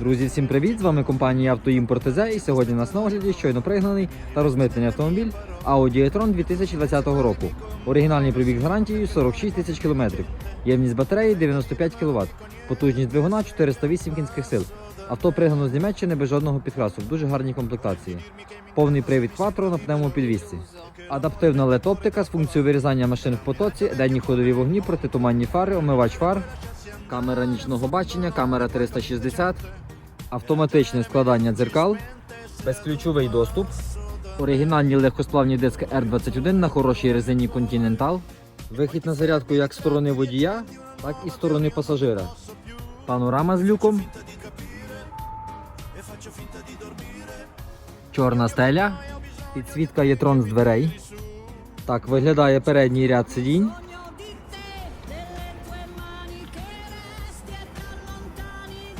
Друзі, всім привіт! З вами компанія «Автоімпорт ТЗ» і сьогодні у нас на огляді щойно пригнаний та розмитнений автомобіль Audi e-tron 2020 року. Оригінальний пробіг з гарантією 46 тисяч кілометрів. Ємність батареї 95 кВт. Потужність двигуна 408 кінських сил. Авто пригнано з Німеччини без жодного підкрасу в дуже гарній комплектації. Повний привід Quattro на пневмопідвісці. Адаптивна LED-оптика з функцією вирізання машин в потоці, денні ходові вогні, протитуманні фари, омивач фар, камера нічного бачення, камера 360, автоматичне складання дзеркал, безключовий доступ, оригінальні легкосплавні диски R21 на хорошій резині Continental, вихід на зарядку як з сторони водія, так і з сторони пасажира. Панорама з люком. Чорна стеля, підсвітка єтрон з дверей. Так виглядає передній ряд сидінь.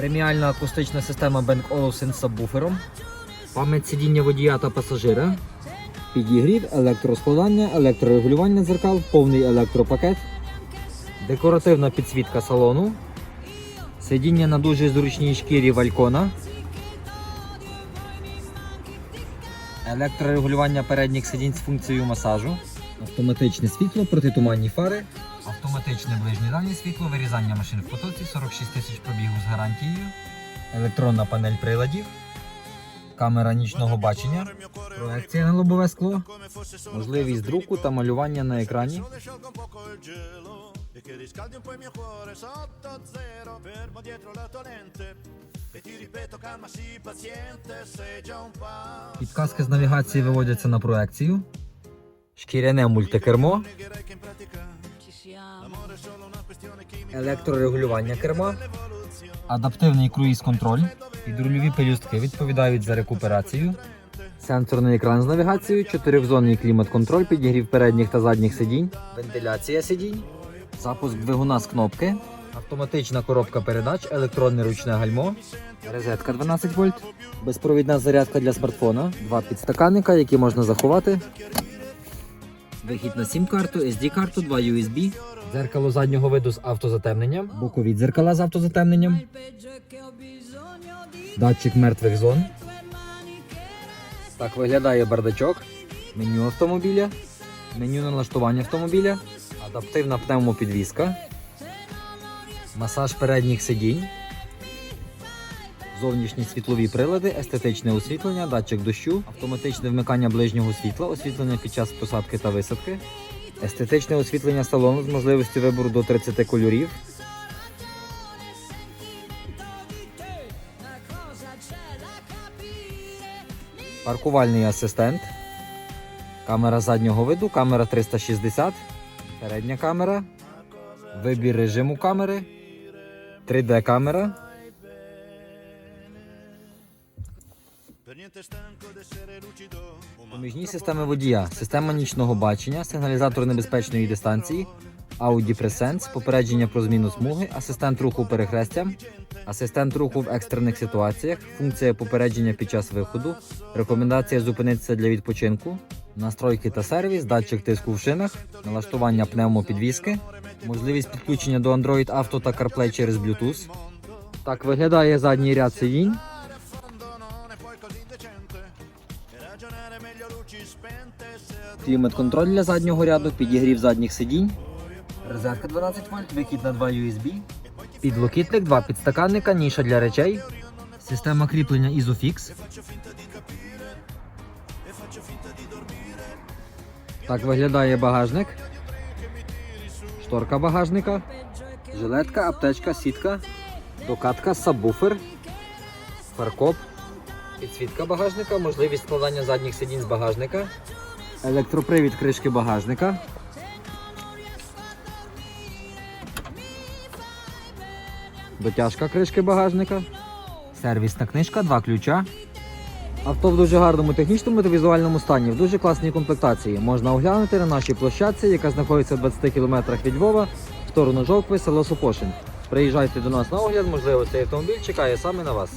Преміальна акустична система Bang Olufsen з сабвуфером. Пам'ять сидіння водія та пасажира. Підігрів, електроскладання, електрорегулювання дзеркал, повний електропакет. Декоративна підсвітка салону. Сидіння на дуже зручній шкірі валькона. Електрорегулювання передніх сидінь з функцією масажу. Автоматичне світло, протитуманні фари. Автоматичне ближнє дальнє світло, вирізання машин в потоці, 46 тисяч пробігу з гарантією. Електронна панель приладів. Камера нічного бачення. Проекція на лобове скло. Можливість друку та малювання на екрані. Підказки з навігації виводяться на проекцію. Шкіряне мультикермо. Електрорегулювання керма. Адаптивний круїз-контроль. Підрульові пелюстки відповідають за рекуперацію. Сенсорний екран з навігацією, чотирьохзонний клімат-контроль, підігрів передніх та задніх сидінь, вентиляція сидінь, запуск двигуна з кнопки, автоматична коробка передач, електронне ручне гальмо, розетка 12 вольт, безпровідна зарядка для смартфона, два підстаканника, які можна заховати. Вихід на сім-карту, SD-карту, два USB, дзеркало заднього виду з автозатемненням, бокові дзеркала з автозатемненням, датчик мертвих зон. Так виглядає бардачок, меню автомобіля, меню налаштування автомобіля, адаптивна пневмопідвізка, масаж передніх сидінь, зовнішні світлові прилади, естетичне освітлення, датчик дощу, автоматичне вмикання ближнього світла, освітлення під час посадки та висадки, естетичне освітлення салону з можливістю вибору до 30 кольорів. Паркувальний асистент. Камера заднього виду, камера 360, передня камера, вибір режиму камери, 3D камера, поміжні системи водія, система нічного бачення, сигналізатор небезпечної дистанції, Audi Presence, попередження про зміну смуги, асистент руху перехрестям, асистент руху в екстрених ситуаціях, функція попередження під час виходу, рекомендація зупинитися для відпочинку, настройки та сервіс, датчик тиску в шинах, налаштування пневмопідвіски, можливість підключення до Android Auto та CarPlay через Bluetooth. Так виглядає задній ряд сидінь. Клімат-контроль для заднього ряду, підігрів задніх сидінь, розетка 12 вольт, вихід на 2 USB, підлокітник, два підстаканника, ніша для речей, система кріплення Isofix. Так виглядає багажник, шторка багажника, жилетка, аптечка, сітка, докатка, сабвуфер, фаркоп, підсвітка багажника, можливість складання задніх сидінь з багажника. Електропривід кришки багажника. Дотяжка кришки багажника. Сервісна книжка, два ключа. Авто в дуже гарному технічному та візуальному стані, в дуже класній комплектації. Можна оглянути на нашій площадці, яка знаходиться в 20 км від Львова, в сторону Жовкви, село Сопошин. Приїжджайте до нас на огляд, можливо, цей автомобіль чекає саме на вас.